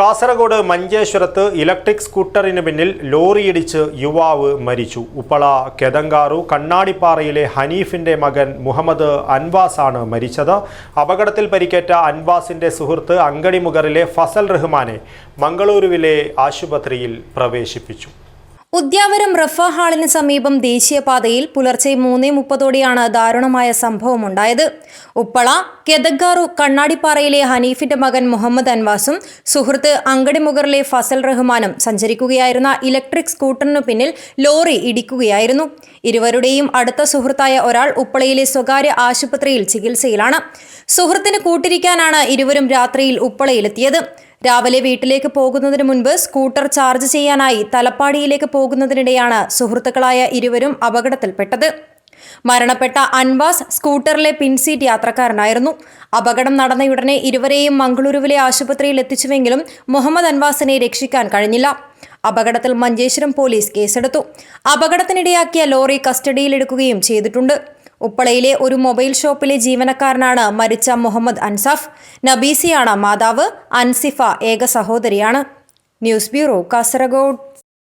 കാസർഗോഡ് മഞ്ചേശ്വരത്ത് ഇലക്ട്രിക് സ്കൂട്ടറിന് പിന്നിൽ ലോറിയിടിച്ച് യുവാവ് മരിച്ചു. ഉപ്പള കെതങ്കാറു കണ്ണാടിപ്പാറയിലെ ഹനീഫിന്റെ മകൻ മുഹമ്മദ് അൻവാസ് ആണ് മരിച്ചത്. അപകടത്തിൽ പരിക്കേറ്റ അൻവാസിന്റെ സുഹൃത്ത് അങ്കണിമുഖറിലെ ഫസൽ റഹ്മാനെ മംഗളൂരുവിലെ ആശുപത്രിയിൽ പ്രവേശിപ്പിച്ചു. ഉദ്യാവരം റഫ ഹാളിന് സമീപം ദേശീയപാതയിൽ പുലർച്ചെ മൂന്നേ മുപ്പതോടെയാണ് ദാരുണമായ സംഭവമുണ്ടായത് ഉപ്പള കെതഗാറു കണ്ണാടിപ്പാറയിലെ ഹനീഫിന്റെ മകൻ മുഹമ്മദ് അൻവാസും സുഹൃത്ത് അങ്കടിമുഗറിലെ ഫസൽ റഹ്മാനും സഞ്ചരിക്കുകയായിരുന്ന ഇലക്ട്രിക് സ്കൂട്ടറിനു പിന്നിൽ ലോറി ഇടിക്കുകയായിരുന്നു. ഇരുവരുടെയും അടുത്ത സുഹൃത്തായ ഒരാൾ ഉപ്പളയിലെ സ്വകാര്യ ആശുപത്രിയിൽ ചികിത്സയിലാണ്. സുഹൃത്തിന് കൂട്ടിരിക്കാനാണ് ഇരുവരും രാത്രിയിൽ ഉപ്പളയിലെത്തിയത്. രാവിലെ വീട്ടിലേക്ക് പോകുന്നതിന് മുൻപ് സ്കൂട്ടർ ചാർജ് ചെയ്യാനായി തലപ്പാടിയിലേക്ക് പോകുന്നതിനിടെയാണ് സുഹൃത്തുക്കളായ ഇരുവരും അപകടത്തിൽപ്പെട്ടത്. മരണപ്പെട്ട അൻവാസ് സ്കൂട്ടറിലെ പിൻസീറ്റ് യാത്രക്കാരനായിരുന്നു. അപകടം നടന്നയുടനെ ഇരുവരെയും മംഗളൂരുവിലെ ആശുപത്രിയിൽ എത്തിച്ചുവെങ്കിലും മുഹമ്മദ് അൻവാസിനെ രക്ഷിക്കാൻ കഴിഞ്ഞില്ല. അപകടത്തിൽ മഞ്ചേശ്വരം പോലീസ് കേസെടുത്തു. അപകടത്തിനിടയാക്കിയ ലോറി കസ്റ്റഡിയിലെടുക്കുകയും ചെയ്തിട്ടുണ്ട്. ഉപ്പളയിലെ ഒരു മൊബൈൽ ഷോപ്പിലെ ജീവനക്കാരനാണ് മരിച്ച മുഹമ്മദ് അൻസാഫ്. നബീസിയാണ് മാതാവ് അൻസിഫ ഏക സഹോദരിയാണ്. News bureau Kasaragod.